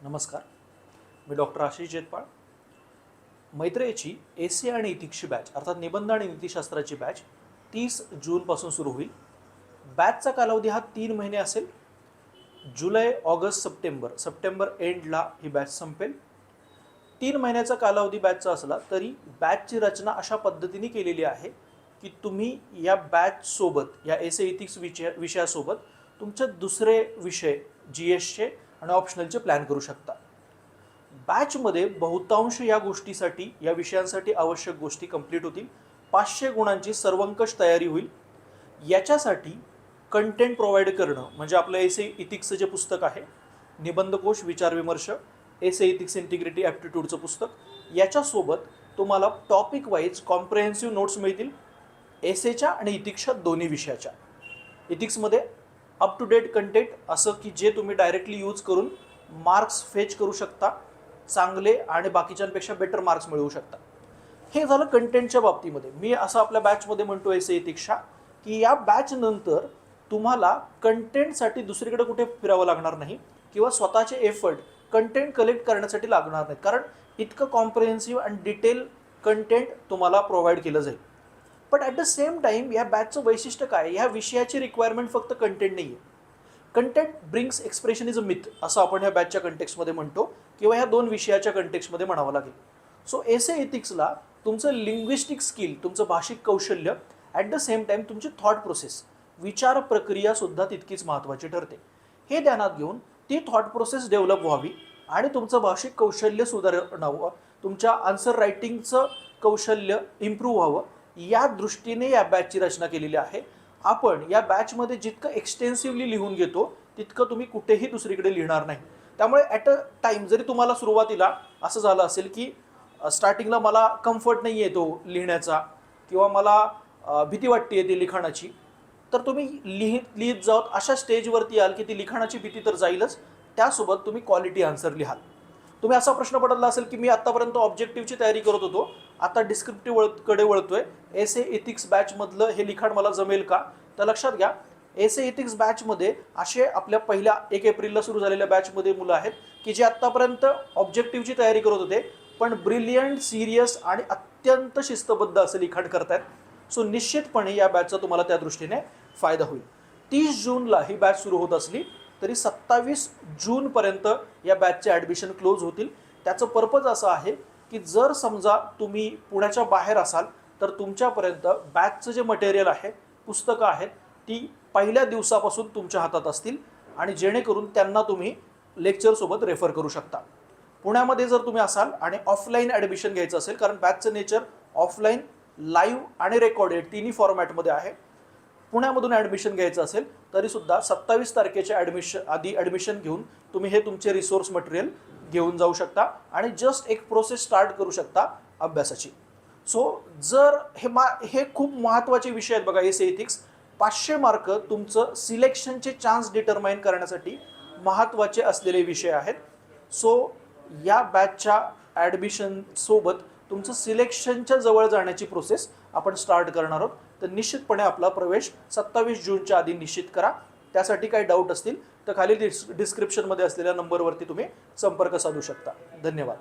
नमस्कार. मी डॉक्टर आशिष जेतपाळ. मैत्रेयची ए सी आणि इथिक्सची बॅच अर्थात निबंध आणि नीतिशास्त्राची बॅच तीस जूनपासून सुरू होईल. बॅचचा कालावधी हा तीन महिने असेल. जुलै ऑगस्ट सप्टेंबर सप्टेंबर एंडला ही बॅच संपेल. तीन महिन्याचा कालावधी बॅचचा असला तरी बॅचची रचना अशा पद्धतीने केलेली आहे की तुम्ही या बॅचसोबत या एस ए इथिक्स विषय विषयासोबत तुमचे दुसरे विषय जी एसचे आणि ऑप्शनलचे प्लॅन करू शकता. बॅचमध्ये बहुतांश या गोष्टीसाठी या विषयांसाठी आवश्यक गोष्टी कंप्लीट होतील. पाचशे गुणांची सर्वंकष तयारी होईल. याच्यासाठी कंटेंट प्रोव्हाइड करणं म्हणजे आपलं एस ए इथिक्सचं जे पुस्तक आहे निबंधकोश विचारविमर्श एसे इथिक्स इंटिग्रिटी ॲप्टिट्यूडचं पुस्तक याच्यासोबत तुम्हाला टॉपिक वाईज कॉम्प्रेहेन्सिव्ह नोट्स मिळतील. एसेच्या आणि इथिक्सच्या दोन्ही विषयाच्या. इथिक्समध्ये अप टू डेट कंटेंट असं की जे तुम्ही डायरेक्टली यूज करून मार्क्स फेच करू शकता चांगले आणि बाकीच्यांपेक्षा बेटर मार्क्स मिळवू शकता. हे झालं कंटेंटच्या बाबतीमध्ये. मी असं आपल्या बॅचमध्ये म्हणतो एस दीक्षा की या बॅचनंतर तुम्हाला कंटेंटसाठी दुसरीकडे कुठे फिरावं लागणार नाही किंवा स्वतःचे एफर्ट कंटेंट कलेक्ट करण्यासाठी लागणार नाही. कारण इतकं कॉम्प्रिहेन्सिव्ह अँड डिटेल कंटेंट तुम्हाला प्रोव्हाइड केलं जाईल. But at the same time या बॅचचं वैशिष्ट्य काय? ह्या विषयाची रिक्वायरमेंट फक्त कंटेंट नाही आहे content brings expression is a myth असं आपण ह्या बॅचच्या कंटेक्समध्ये म्हणतो किंवा ह्या दोन विषयाच्या कंटेक्समध्ये म्हणावं लागेल. सो एस एथिक्सला इथिक्सला तुमचं लिंग्विस्टिक स्किल तुमचं भाषिक कौशल्य ॲट द सेम टाईम तुमची थॉट प्रोसेस विचार प्रक्रियासुद्धा तितकीच महत्त्वाची ठरते. हे ध्यानात घेऊन ती थॉट प्रोसेस डेव्हलप व्हावी आणि तुमचं भाषिक कौशल्य सुधारणावं तुमच्या आन्सर रायटिंगचं कौशल्य इम्प्रूव्ह व्हावं या दृष्टीने या बॅचची रचना केलेली आहे. आपण या बॅचमध्ये जितकं एक्सटेन्सिव्हली लिहून घेतो तितकं तुम्ही कुठेही दुसरीकडे लिहिणार नाही. त्यामुळे ॲट अ टाईम जरी तुम्हाला सुरुवातीला असं झालं असेल की स्टार्टिंगला मला कम्फर्ट नाही आहे तो लिहिण्याचा किंवा मला भीती वाटते ती लिखाणाची तर तुम्ही लिहित लिहित जाऊत अशा स्टेजवरती याल की ती लिखाणाची भीती तर जाईलच. त्यासोबत तुम्ही क्वालिटी आन्सर लिहाल. तुम्ही असा प्रश्न पडला असेल की मी आतापर्यंत ऑब्जेक्टिव्हची तयारी करत होतो आता डिस्क्रिप्टिव्ह वळकडे वळतोय. एस ए इथिक्स बॅचमधलं हे लिखाण मला जमेल का? तर लक्षात घ्या एस ए इथिक्स बॅचमध्ये असे आपल्या पहिल्या एक एप्रिलला सुरू झालेल्या बॅचमध्ये मुलं आहेत की जे आत्तापर्यंत ऑब्जेक्टिव्हची तयारी करत होते पण ब्रिलियंट सिरियस आणि अत्यंत शिस्तबद्ध असं लिखाण करतायत. सो निश्चितपणे या बॅचचा तुम्हाला त्या दृष्टीने फायदा होईल. तीस जूनला ही बॅच सुरू होत असली तरी सत्तावीस जूनपर्यंत या बॅचचे ॲडमिशन क्लोज होतील. त्याचं पर्पज असं आहे की जर समजा तुम्ही पुण्याच्या बाहेर असाल तर तुमच्यापर्यंत बॅचचं जे मटेरियल आहे पुस्तकं आहेत ती पहिल्या दिवसापासून तुमच्या हातात असतील आणि जेणेकरून त्यांना तुम्ही लेक्चरसोबत रेफर करू शकता. पुण्यामध्ये जर तुम्ही असाल आणि ऑफलाईन ॲडमिशन घ्यायचं असेल कारण बॅचचं नेचर ऑफलाईन लाईव्ह आणि रेकॉर्डेड तिन्ही फॉर्मॅटमध्ये आहे पुण्यामधून ॲडमिशन घ्यायचं असेल तरीसुद्धा सत्तावीस तारखेच्या ॲडमिशन आधी ॲडमिशन घेऊन तुम्ही हे तुमचे रिसोर्स मटेरियल घेऊन जाऊ शकता आणि जस्ट एक प्रोसेस स्टार्ट करू शकता अभ्यासाची. सो जर हे मा हे खूप महत्त्वाचे विषय आहेत बघा एस इथिक्स पाचशे मार्क तुमचं सिलेक्शनचे चान्स डिटरमाइन करण्यासाठी महत्त्वाचे असलेले विषय आहेत. सो या बॅचच्या ॲडमिशनसोबत तुमचं सिलेक्शनच्या जवळ जाण्याची प्रोसेस आपण स्टार्ट करणार आहोत. तर निश्चितपणे आपला प्रवेश सत्तावीस जूनच्या आधी निश्चित करा. त्यासाठी काही डाऊट असतील तर खाली डिस्क्रिप्शनमध्ये असलेल्या नंबरवरती तुम्ही संपर्क साधू शकता. धन्यवाद.